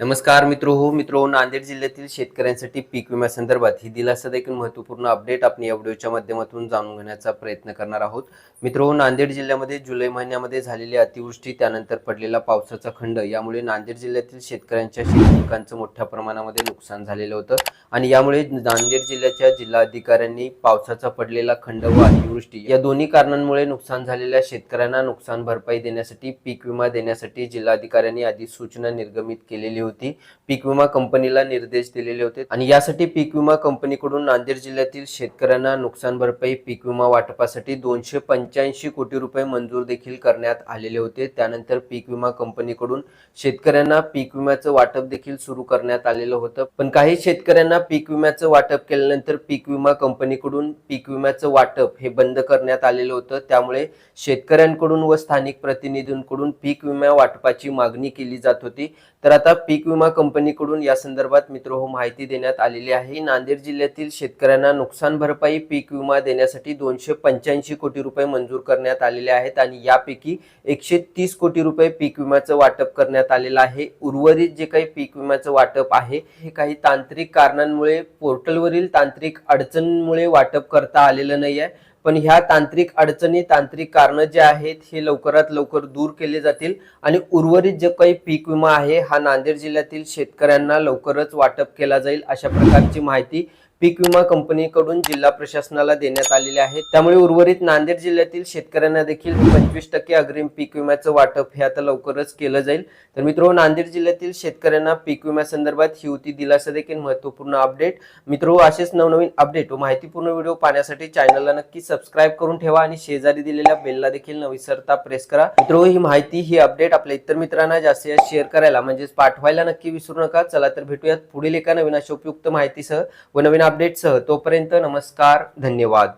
नमस्कार मित्र हो मित्र नांदेड जिल्ह्यातील शेतकऱ्यांसाठी पीक विम्यासंदर्भात ही दिलासा देखील महत्त्वपूर्ण अपडेट आपण या व्हिडिओच्या माध्यमातून जाणून घेण्याचा प्रयत्न करणार आहोत. मित्र हो, नांदेड जिल्ह्यामध्ये जुलै महिन्यामध्ये झालेली अतिवृष्टी त्यानंतर पडलेला पावसाचा खंड यामुळे नांदेड जिल्ह्यातील शेतकऱ्यांच्या शेतपिकांचं मोठ्या प्रमाणामध्ये नुकसान झालेलं होतं. आणि यामुळे नांदेड जिल्ह्याच्या जिल्हाधिकाऱ्यांनी पावसाचा पडलेला खंड व अतिवृष्टी या दोन्ही कारणांमुळे नुकसान झालेल्या शेतकऱ्यांना नुकसान भरपाई देण्यासाठी पीक विमा देण्यासाठी जिल्हाधिकाऱ्यांनी आधी सूचना निर्गमित केलेली होती. पीक विमा कंपनीला निर्देश दिलेले होते. आणि यासाठी पीक विमा कंपनीकडून नांदेड जिल्ह्यातील शेतकऱ्यांना नुकसान भरपाई पीक विमा वाटपासाठी दोनशे पंच्याऐंशी कोटी रुपये मंजूर देखील करण्यात आलेले होते. त्यानंतर पीक विमा कंपनीकडून शेतकऱ्यांना पीक विम्याचं वाटप देखील सुरू करण्यात आलेलं होतं. पण काही शेतकऱ्यांना पीक विम्याचं वाटप केल्यानंतर पीक विमा कंपनीकडून पीक विम्याचं वाटप हे बंद करण्यात आलेलं होतं. त्यामुळे शेतकऱ्यांकडून व स्थानिक प्रतिनिधींकडून पीक विमा वाटपाची मागणी केली जात होती. तर आता पीक पीक विमा कंपनीकडून या संदर्भात मित्र हो माहिती देण्यात आलेली आहे. नांदेड जिल्ह्यातील शेतकऱ्यांना नुकसान भरपाई पीक विमा देण्यासाठी दोनशे पंच्याऐंशी कोटी रुपये मंजूर करण्यात आलेले आहेत आणि यापैकी एकशे तीस कोटी रुपये पीक विम्याचं वाटप करण्यात आलेलं आहे. उर्वरित जे काही पीक विम्याचं वाटप आहे हे काही तांत्रिक कारणांमुळे पोर्टलवरील तांत्रिक अडचणीमुळे वाटप करता आलेलं नाही आहे. पण ह्या तांत्रिक अडचणी तांत्रिक कारणं जे आहेत हे लवकरात लवकर दूर केले जातील आणि उर्वरित जे काही पीक विमा आहे हा नांदेड जिल्ह्यातील शेतकऱ्यांना लवकरच वाटप केला जाईल अशा प्रकारची माहिती पीक विमा कंपनीकडून जिल्हा प्रशासनाला देण्यात आलेले आहे. त्यामुळे उर्वरित नांदेड जिल्ह्यातील शेतकऱ्यांना देखील पंचवीस टक्के अग्रिम पीक विम्याचं वाटप हे आता लवकरच केलं जाईल. तर मित्र नांदेड जिल्ह्यातील शेतकऱ्यांना पीक विम्यासंदर्भात ही होती दिलासा देखील महत्त्वपूर्ण अपडेट. मित्र असेच नवनवीन अपडेट व माहितीपूर्ण व्हिडिओ पाहण्यासाठी चॅनलला नक्की सबस्क्राईब करून ठेवा आणि शेजारी दिलेल्या बेलला देखील न विसरता प्रेस करा. मित्र ही माहिती ही अपडेट आपल्या इतर मित्रांना जास्तीत जास्त शेअर करायला म्हणजेच पाठवायला नक्की विसरू नका. चला तर भेटूयात पुढील एका नवीन अशा उपयुक्त माहितीसह व नवीन अपडेटसह तोपर्यंत नमस्कार धन्यवाद.